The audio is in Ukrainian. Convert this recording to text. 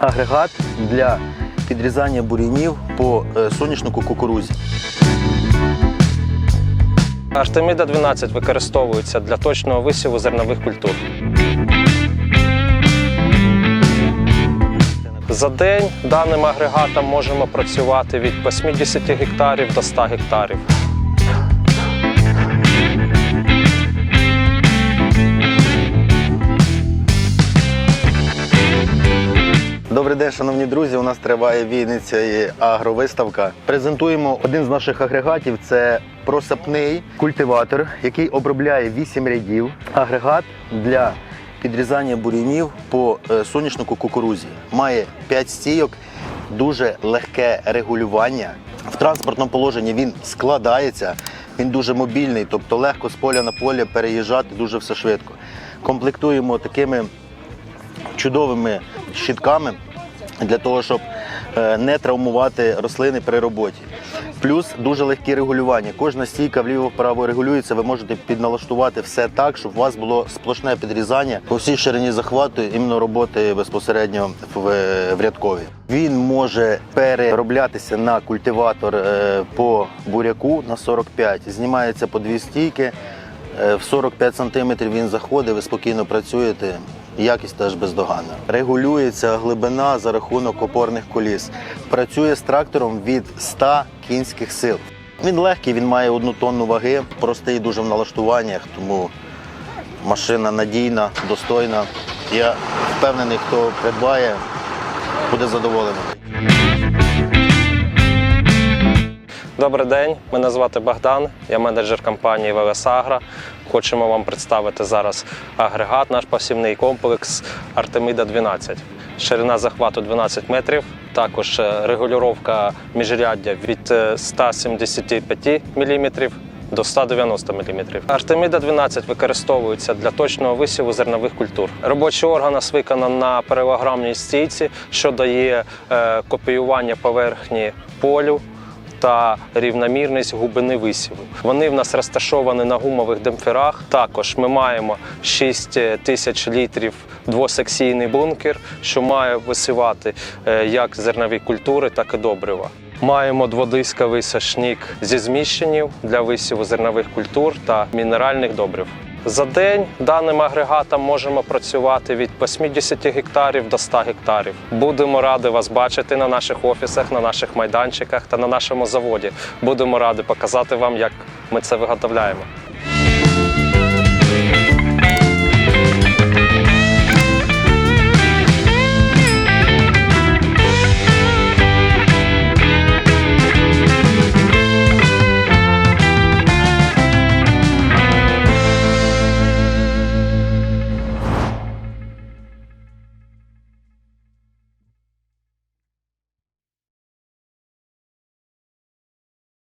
агрегат для підрізання бур'янів по е, соняшнику кукурузі. Артеміда 12 використовується для точного висіву зернових культур. За день даним агрегатом можемо працювати від 80 гектарів до 100 гектарів. Добрий день, шановні друзі. У нас триває Вінниця і агровиставка. Презентуємо один з наших агрегатів. Це просапний культиватор, який обробляє 8 рядів. Агрегат для підрізання бур'янів по е, соняшнику кукурузі. Має 5 стійок, дуже легке регулювання. В транспортному положенні він складається, він дуже мобільний, тобто легко з поля на поле переїжджати дуже все швидко. Комплектуємо такими чудовими щитками для того, щоб е, не травмувати рослини при роботі. Плюс дуже легкі регулювання. Кожна стійка вліво-вправо регулюється. Ви можете підналаштувати все так, щоб у вас було сплошне підрізання по всій ширині захвату, іменно роботи безпосередньо в, рядкові. Він може перероблятися на культиватор е, по буряку на 45. Знімається по дві стійки. Е, В 45 см він заходить, ви спокійно працюєте. Якість теж бездоганна. Регулюється глибина за рахунок опорних коліс. Працює з трактором від 100 кінських сил. Він легкий, він має одну тонну ваги, простий дуже в налаштуваннях, тому машина надійна, достойна. Я впевнений, хто придбає, буде задоволений. Добрий день, мене звати Богдан, я менеджер компанії ВВС Агра. Хочемо вам представити зараз агрегат, наш посівний комплекс Артеміда 12. Ширина захвату 12 метрів, також е, регулювання міжряддя від е, 175 мм до 190 мм. Артеміда 12 використовується для точного висіву зернових культур. Робочий орган у на паралограмній стійці, що дає е, копіювання поверхні полю та рівномірність глибини висіву. Вони в нас розташовані на гумових демпферах. Також ми маємо 6 тисяч літрів двосекційний бункер, що має висівати е, як зернові культури, так і добрива. Маємо дводисковий сошник зі зміщенням для висіву зернових культур та мінеральних добрив. За день даним агрегатом можемо працювати від 80 гектарів до 100 гектарів. Будемо раді вас бачити на наших офісах, на наших майданчиках та на нашому заводі. Будемо раді показати вам, як ми це виготовляємо.